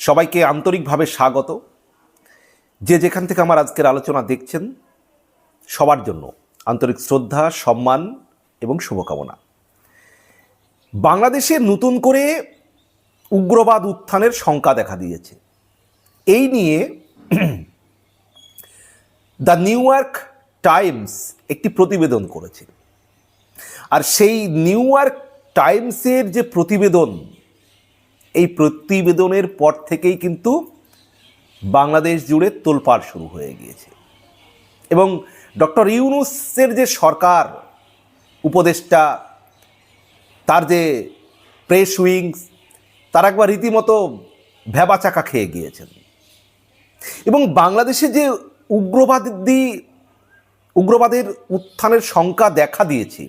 সবাইকে আন্তরিকভাবে স্বাগত। যে যেখান থেকে আমার আজকের আলোচনা দেখছেন, সবার জন্য আন্তরিক শ্রদ্ধা, সম্মান এবং শুভকামনা। বাংলাদেশে নতুন করে উগ্রবাদ উত্থানের শঙ্কা দেখা দিয়েছে। এই নিয়ে দ্য নিউ ইয়র্ক টাইমস একটি প্রতিবেদন করেছে। আর সেই নিউ ইয়র্ক টাইমসের যে প্রতিবেদন এই প্রতিবেদনের পর থেকেই কিন্তু বাংলাদেশ জুড়ে তোলপাড় শুরু হয়ে গিয়েছে। এবং ডক্টর ইউনুসের যে সরকার, উপদেষ্টা, তার যে প্রেস উইংস তার একবার রীতিমতো ভেবাচাকা খেয়ে গিয়েছেন। এবং বাংলাদেশে যে উগ্রবাদী, উগ্রবাদের উত্থানের শঙ্কা দেখা দিয়েছে,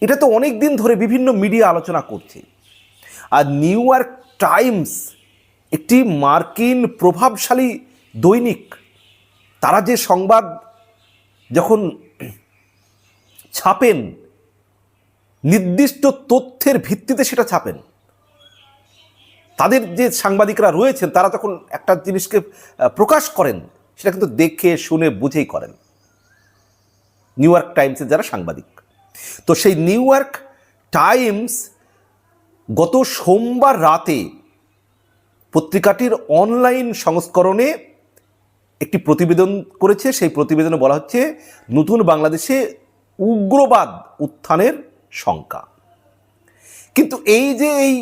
এটা তো অনেক দিন ধরে বিভিন্ন মিডিয়া আলোচনা করছে। আর নিউ ইয়র্ক টাইমস একটি মার্কিন প্রভাবশালী দৈনিক, তারা যে সংবাদ যখন ছাপেন, নির্দিষ্ট তথ্যের ভিত্তিতে সেটা ছাপেন। তাদের যে সাংবাদিকরা রয়েছেন, তারা যখন একটা জিনিসকে প্রকাশ করেন, সেটা কিন্তু দেখে, শুনে, বুঝেই করেন। নিউ ইয়র্ক টাইমসের যারা সাংবাদিক। তো সেই নিউ ইয়র্ক টাইমস গত সোমবার রাতে পত্রিকাটির অনলাইন সংস্করণে একটি প্রতিবেদন করেছে। সেই প্রতিবেদনে বলা হচ্ছে, নতুন বাংলাদেশে উগ্রবাদ উত্থানের শঙ্কা। কিন্তু এই যে এই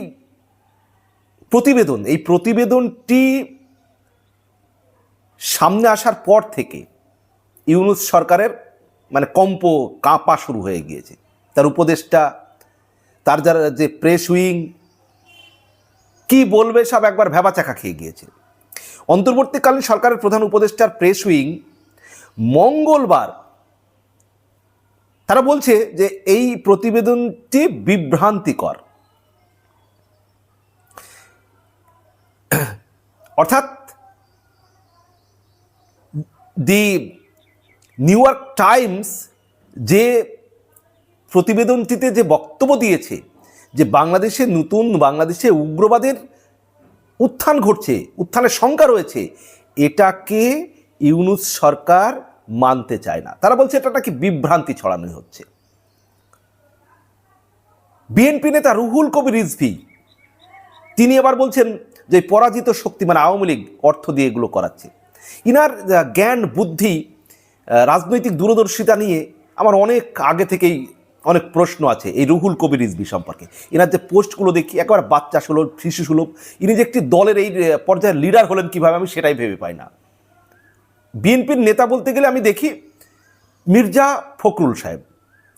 প্রতিবেদন, এই প্রতিবেদনটি সামনে আসার পর থেকে ইউনুস সরকারের মানে কম্প কাঁপা শুরু হয়ে গিয়েছে। তার উপদেষ্টা তার যারা যে প্রেস উইং কি বলবে সব একবার ভেবাচাকা খেয়ে গিয়েছে। অন্তর্বর্তীকালীন সরকারের প্রধান উপদেষ্টার প্রেস উইং মঙ্গলবার তারা বলছে যে এই প্রতিবেদনটি বিভ্রান্তিকর। অর্থাৎ দি নিউ ইয়র্ক টাইমস যে প্রতিবেদনটিতে যে বক্তব্য দিয়েছে যে বাংলাদেশে নতুন বাংলাদেশে উগ্রবাদের উত্থান ঘটছে, উত্থানের শঙ্কা রয়েছে, এটাকে ইউনুস সরকার মানতে চায় না। তারা বলছে এটা নাকি বিভ্রান্তি ছড়ানো হচ্ছে? বিএনপি নেতা রুহুল কবির রিজভি, তিনি আবার বলছেন যে পরাজিত শক্তি মানে আওয়ামী লীগ অর্থ দিয়ে এগুলো করাচ্ছে। ইনার জ্ঞান, বুদ্ধি রাজনৈতিক দূরদর্শিতা নিয়ে আমার অনেক আগে থেকেই অনেক প্রশ্ন আছে এই রুহুল কবির রিজভি সম্পর্কে। এনার যে পোস্টগুলো দেখি, একবার বাচ্চা সুলভ, শিশু সুলভ, ইনি যে একটি দলের এই পর্যায়ের লিডার হলেন কীভাবে আমি সেটাই ভেবে পাই না। বিএনপির নেতা বলতে গেলে আমি দেখি মির্জা ফখরুল সাহেব।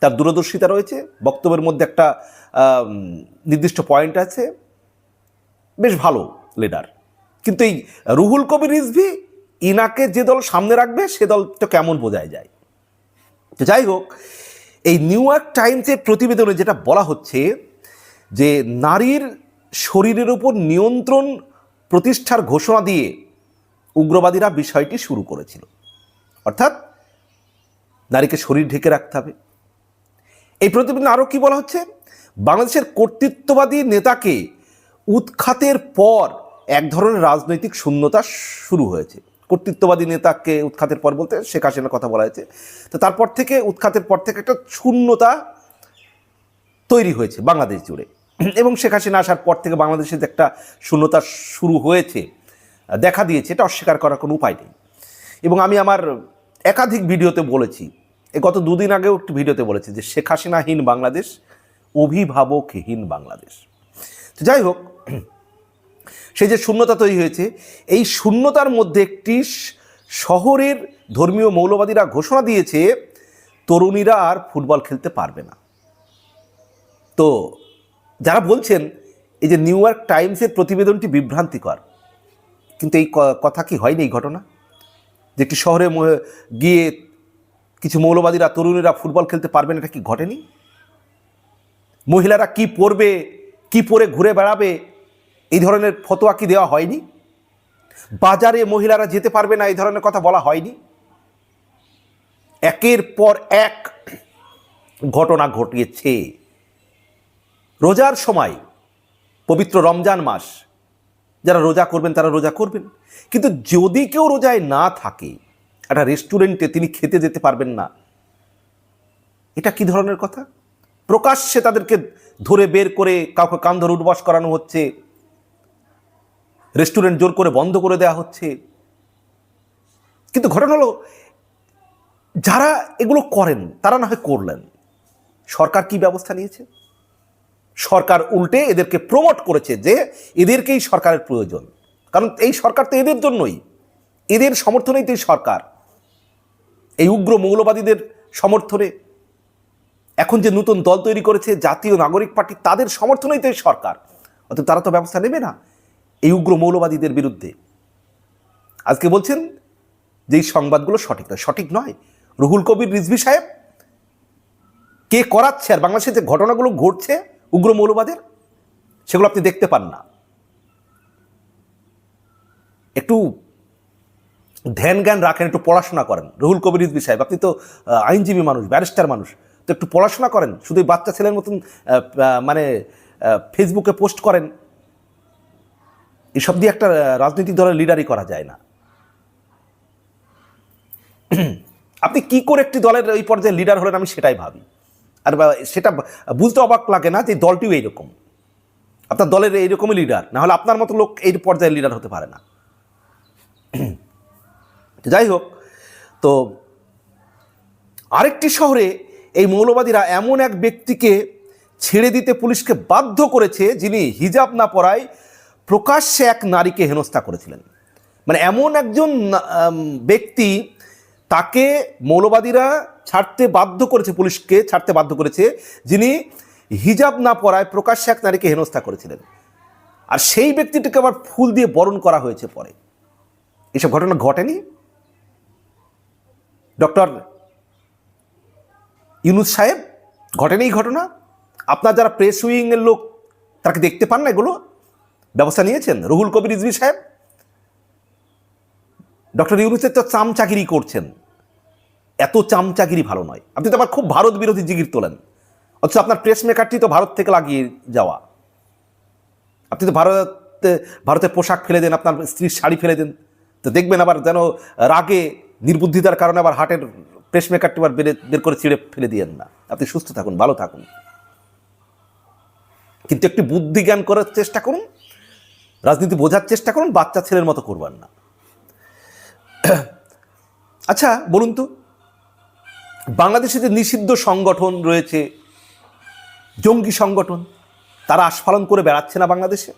তার দূরদর্শিতা রয়েছে, বক্তব্যের মধ্যে একটা নির্দিষ্ট পয়েন্ট আছে, বেশ ভালো লিডার। কিন্তু এই রুহুল কবির রিজভি ইনাকে যে দল সামনে রাখবে, সে দলটা কেমন বোঝায় যায়? তো যাই হোক এই নিউ ইয়র্ক টাইমসের প্রতিবেদনে যেটা বলা হচ্ছে যে নারীর শরীরের উপর নিয়ন্ত্রণ প্রতিষ্ঠার ঘোষণা দিয়ে উগ্রবাদীরা বিষয়টি শুরু করেছিল। অর্থাৎ নারীকে শরীর ঢেকে রাখতে হবে। এই প্রতিবেদনে আরও কি বলা হচ্ছে? বাংলাদেশের কর্তৃত্ববাদী নেতাকে উৎখাতের পর এক ধরনের রাজনৈতিক শূন্যতা শুরু হয়েছে। কর্তৃত্ববাদী নেতাকে উৎখাতের পর বলতে শেখ হাসিনার কথা বলা হয়েছে। তো তারপর থেকে উৎখাতের পর থেকে একটা শূন্যতা তৈরি হয়েছে বাংলাদেশ জুড়ে। এবং শেখ হাসিনা আসার পর থেকে বাংলাদেশে যে একটা শূন্যতা শুরু হয়েছে, দেখা দিয়েছে, এটা অস্বীকার করার কোনো উপায় নেই। এবং আমি আমার একাধিক ভিডিওতে বলেছি, এ গত দুদিন আগেও একটি ভিডিওতে বলেছি যে শেখ হাসিনাহীন বাংলাদেশ অভিভাবকহীন বাংলাদেশ। তো যাই হোক সেই যে শূন্যতা তৈরি হয়েছে, এই শূন্যতার মধ্যে একটি শহরের ধর্মীয় মৌলবাদীরা ঘোষণা দিয়েছে, তরুণীরা আর ফুটবল খেলতে পারবে না। তো যারা বলছেন, এই যে নিউ ইয়র্ক টাইমসের প্রতিবেদনটি বিভ্রান্তিকর, কিন্তু এই কথা কি হয়নি এই ঘটনা? যে একটি শহরে গিয়ে কিছু মৌলবাদীরা, তরুণীরা ফুটবল খেলতে পারবেন এটা কি ঘটেনি? মহিলারা কি পরবে কি পরে ঘুরে বেড়াবে এই ধরনের ফতোয়া কি দেওয়া হয়নি? বাজারে মহিলারা যেতে পারবে না, এই ধরনের কথা বলা হয়নি? একের পর এক ঘটনা ঘটিয়েছে। রোজার সময়, পবিত্র রমজান মাস, যারা রোজা করবেন তারা রোজা করবেন। কিন্তু যদি কেউ রোজায় না থাকে, একটা রেস্টুরেন্টে তিনি খেতে যেতে পারবেন না, এটা কি ধরনের কথা? প্রকাশ্যে তাদেরকে ধরে বের করে কাউকে কান ধরে উঠবাস করানো হচ্ছে রেস্টুরেন্ট জোর করে বন্ধ করে দেওয়া হচ্ছে। কিন্তু ঘটনা হলো, যারা এগুলো করেন, তারা না হয় করলেন। সরকার কি ব্যবস্থা নিয়েছে? সরকার উল্টে এদেরকে প্রমোট করেছে যে এদেরকেই সরকারের প্রয়োজন। কারণ এই সরকার তো এদের জন্যই। এদের সমর্থনেই তো সরকার। এই উগ্র মৌলবাদীদের সমর্থনে। এখন যে নতুন দল তৈরি করেছে, জাতীয় নাগরিক পার্টি, তাদের সমর্থনেই তো সরকার। অর্থাৎ তারা তো ব্যবস্থা নেবে না। এই উগ্র মৌলবাদীদের বিরুদ্ধে। আজকে বলছেন যে এই সংবাদগুলো সঠিক নয়। সঠিক নয়। রুহুল কবির রিজভি সাহেব কে করাচ্ছে আর বাংলাদেশে যে ঘটনাগুলো ঘটছে উগ্র মৌলবাদের সেগুলো আপনি দেখতে পান না। একটু ধ্যান জ্ঞান রাখেন, একটু পড়াশোনা করেন। রুহুল কবির রিজভি সাহেব, আপনি তো আইনজীবী মানুষ, ব্যারিস্টার মানুষ। তো একটু পড়াশোনা করেন, শুধু বাচ্চা ছেলের মতন মানে ফেসবুকে পোস্ট করেন। এসব দিয়ে একটা রাজনৈতিক দলের লিডারই করা যায় না। আপনি কি করে একটি দলের ওই পর্যায়ে লিডার হলেন আমি সেটাই ভাবি। আর সেটা বুঝতে অবাক লাগে না যে দলটিও এইরকম। আপনার দলের এইরকমই লিডার না হলে আপনার মতো লোক এই পর্যায়ে লিডার হতে পারে না। যাই হোক, তো আরেকটি শহরে এই মৌলবাদীরা এমন এক ব্যক্তিকে ছেড়ে দিতে পুলিশকে বাধ্য করেছে যিনি হিজাব না পরায় প্রকাশ্যে এক নারীকে হেনস্থা করেছিলেন। মানে এমন একজন ব্যক্তি তাকে মৌলবাদীরা ছাড়তে বাধ্য করেছে, পুলিশকে ছাড়তে বাধ্য করেছে, যিনি হিজাব না পরায় প্রকাশ্যে এক নারীকে হেনস্থা করেছিলেন। আর সেই ব্যক্তিটিকে আবার ফুল দিয়ে বরণ করা হয়েছে পরে। এসব ঘটনা ঘটেনি? ডক্টর ইউনুস সাহেব, ঘটেনি এই ঘটনা? আপনার যারা প্রেস উইংয়ের লোক তাকে দেখতে পান না এগুলো? ব্যবস্থা নিয়েছেন? রুহুল কবির রিজভি সাহেব? ডক্টর ইউনুসের তো চামচাগিরি করছেন। এত চামচাগিরি ভালো নয়। আপনি তো আবার খুব ভারত বিরোধী জিগির তোলেন। অথচ আপনার প্রেস মেকারটি তো ভারত থেকে লাগিয়ে যাওয়া। আপনি তো ভারতে ভারতের পোশাক ফেলে দেন, আপনার স্ত্রীর শাড়ি ফেলে দেন। তো দেখবেন আবার যেন রাগে, নির্বুদ্ধিতার কারণে আবার হার্টের প্রেস মেকারটি আবার বেড়ে, বের করে ছিঁড়ে ফেলে দিয়েন না। আপনি সুস্থ থাকুন, ভালো থাকুন। কিন্তু একটি বুদ্ধি জ্ঞান করার চেষ্টা করুন। রাজনীতি বোঝার চেষ্টা করুন, বাচ্চা ছেলের মতো করবেন না। আচ্ছা বলুন তো, বাংলাদেশে যে নিষিদ্ধ সংগঠন রয়েছে, জঙ্গি সংগঠন, তারা আস্ফালন করে বেড়াচ্ছে না বাংলাদেশে?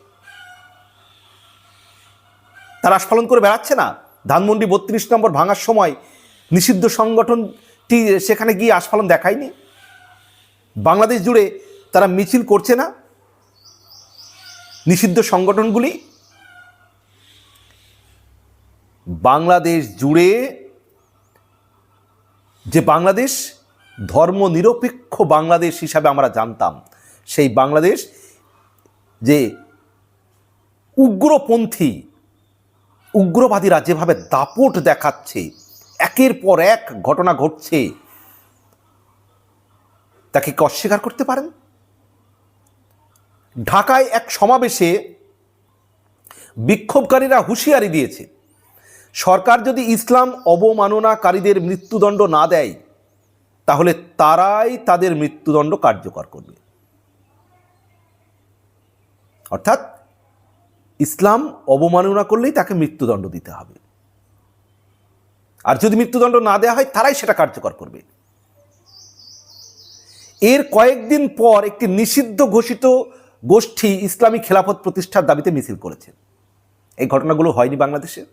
তারা আস্ফালন করে বেড়াচ্ছে না? ধানমন্ডি বত্রিশ নম্বর ভাঙার সময় নিষিদ্ধ সংগঠনটি সেখানে গিয়ে আস্ফালন দেখায়নি? বাংলাদেশ জুড়ে তারা মিছিল করছে না? নিষিদ্ধ সংগঠনগুলি? বাংলাদেশ জুড়ে যে বাংলাদেশ, ধর্মনিরপেক্ষ বাংলাদেশ হিসাবে আমরা জানতাম, সেই বাংলাদেশ যে উগ্রপন্থী, উগ্রবাদীরা যেভাবে দাপট দেখাচ্ছে, একের পর এক ঘটনা ঘটছে, তাকে কি অস্বীকার করতে পারেন? ঢাকায় এক সমাবেশে বিক্ষোভকারীরা হুঁশিয়ারি দিয়েছে। সরকার যদি ইসলাম অবমাননাকারীদের মৃত্যুদণ্ড না দেয়, তাহলে তারাই তাদের মৃত্যুদণ্ড কার্যকর করবে। অর্থাৎ ইসলাম অবমাননা করলেই তাকে মৃত্যুদণ্ড দিতে হবে। আর যদি মৃত্যুদণ্ড না দেওয়া হয়, তারাই সেটা কার্যকর করবে। এর কয়েকদিন পর একটি নিষিদ্ধ ঘোষিত গোষ্ঠী ইসলামী খেলাফত প্রতিষ্ঠার দাবিতে মিছিল করেছে। এই ঘটনাগুলো হয়নি বাংলাদেশে।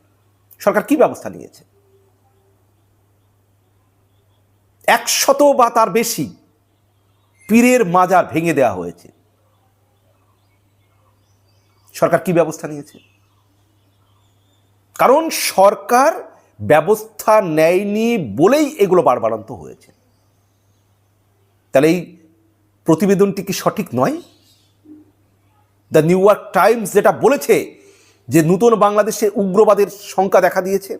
সরকার কি ব্যবস্থা নিয়েছে? একশত বা তার বেশি পীরের মাজার ভেঙে দেওয়া হয়েছে। সরকার কি ব্যবস্থা নিয়েছে? কারণ সরকার ব্যবস্থা নেয়নি বলেই এগুলো বারবারান্ত হয়েছে। তাহলে এই প্রতিবেদনটি কি সঠিক নয়? দ্য নিউ ইয়র্ক টাইমস যেটা বলেছে যে নূতন বাংলাদেশে উগ্রবাদের সংখ্যা দেখা দিয়েছে।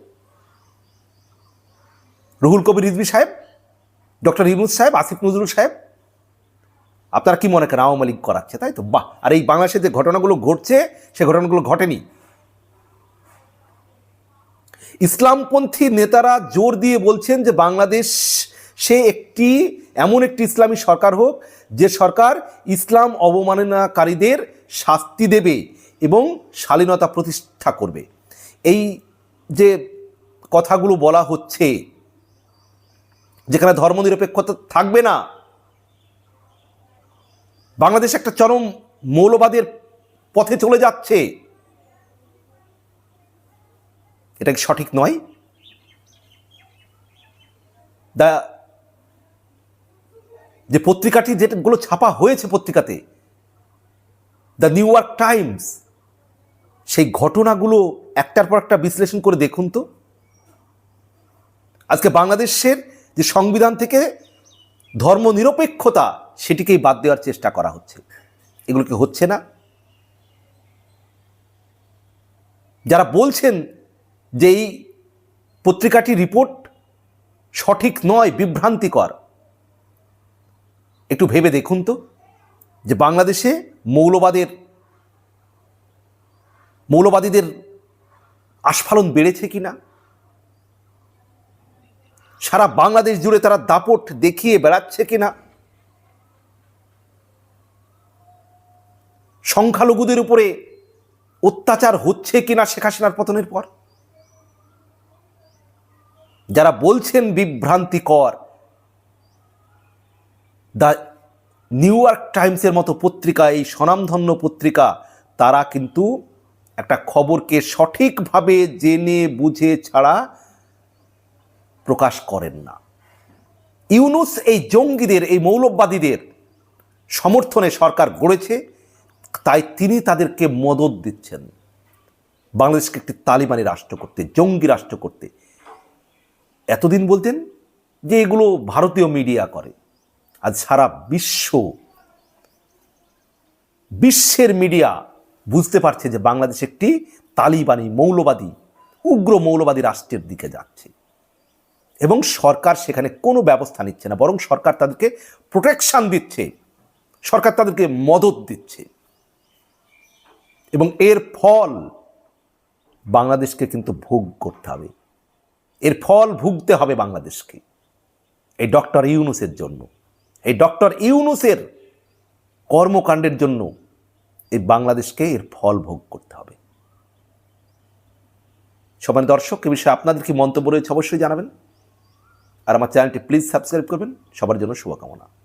রুহুল কবির রিজবি সাহেব, ডক্টর হিমুদ সাহেব, আসিফ নজরুল সাহেব, আপনারা কি মনে করেন আওয়ামী লীগ করাচ্ছে? তাই তো? বাহ! আর এই বাংলাদেশে যে ঘটনাগুলো ঘটছে, সে ঘটনাগুলো ঘটেনি। ইসলামপন্থী নেতারা জোর দিয়ে বলছেন যে বাংলাদেশ সে একটি, এমন একটি ইসলামী সরকার হোক, যে সরকার ইসলাম অবমাননাকারীদের শাস্তি দেবে এবং শালীনতা প্রতিষ্ঠা করবে। এই যে কথাগুলো বলা হচ্ছে, যেখানে ধর্মনিরপেক্ষতা থাকবে না, বাংলাদেশ একটা চরম মৌলবাদের পথে চলে যাচ্ছে, এটা সঠিক নয়? দা যে পত্রিকাটি যেগুলো ছাপা হয়েছে পত্রিকাতে, দ্য নিউ ইয়র্ক টাইমস, সেই ঘটনাগুলো একটার পর একটা বিশ্লেষণ করে দেখুন তো। আজকে বাংলাদেশের যে সংবিধান থেকে ধর্মনিরপেক্ষতা, সেটিকেই বাদ দেওয়ার চেষ্টা করা হচ্ছে। এগুলো কি হচ্ছে না? যারা বলছেন যে এই পত্রিকাটি রিপোর্ট সঠিক নয়, বিভ্রান্তিকর একটু ভেবে দেখুন তো, যে বাংলাদেশে মৌলবাদের, মৌলবাদীদের আস্ফালন বেড়েছে কি না? সারা বাংলাদেশ জুড়ে তারা দাপট দেখিয়ে বেড়াচ্ছে কিনা সংখ্যালঘুদের উপরে অত্যাচার হচ্ছে কিনা শেখ হাসিনার পতনের পর? যারা বলছেন বিভ্রান্তিকর দ্য নিউ ইয়র্ক টাইমসের মতো পত্রিকা, এই স্বনামধন্য পত্রিকা, তারা কিন্তু একটা খবরকে সঠিকভাবে জেনে, বুঝে ছাড়া প্রকাশ করেন না। ইউনুস এই জঙ্গিদের, এই মৌলবাদীদের সমর্থনে সরকার গড়েছে, তাই তিনি তাদেরকে মদত দিচ্ছেন। বাংলাদেশকে একটি তালিবানি রাষ্ট্র করতে জঙ্গি রাষ্ট্র করতে এতদিন বলতেন যে এগুলো ভারতীয় মিডিয়া করে। আজ সারা বিশ্ব, বিশ্বের মিডিয়া বুঝতে পারছে যে বাংলাদেশ একটি তালিবানি মৌলবাদী, উগ্র মৌলবাদী রাষ্ট্রের দিকে যাচ্ছে। এবং সরকার সেখানে কোনো ব্যবস্থা নিচ্ছে না, বরং সরকার তাদেরকে প্রোটেকশন দিচ্ছে, সরকার তাদেরকে মদত দিচ্ছে। এবং এর ফল বাংলাদেশকে কিন্তু ভোগ করতে হবে। এর ফল ভুগতে হবে বাংলাদেশকে, এই ডক্টর ইউনুসের জন্য। ডক্টর ইউনুসের কর্মকাণ্ডের জন্য এই বাংলাদেশকে এর ফল ভোগ করতে হবে। সবাই দর্শক, এ বিষয়ে আপনাদের কি মন্তব্য রয়েছে অবশ্যই জানাবেন। আর আমার চ্যানেলটি প্লিজ সাবস্ক্রাইব করবেন। সবার জন্য শুভকামনা।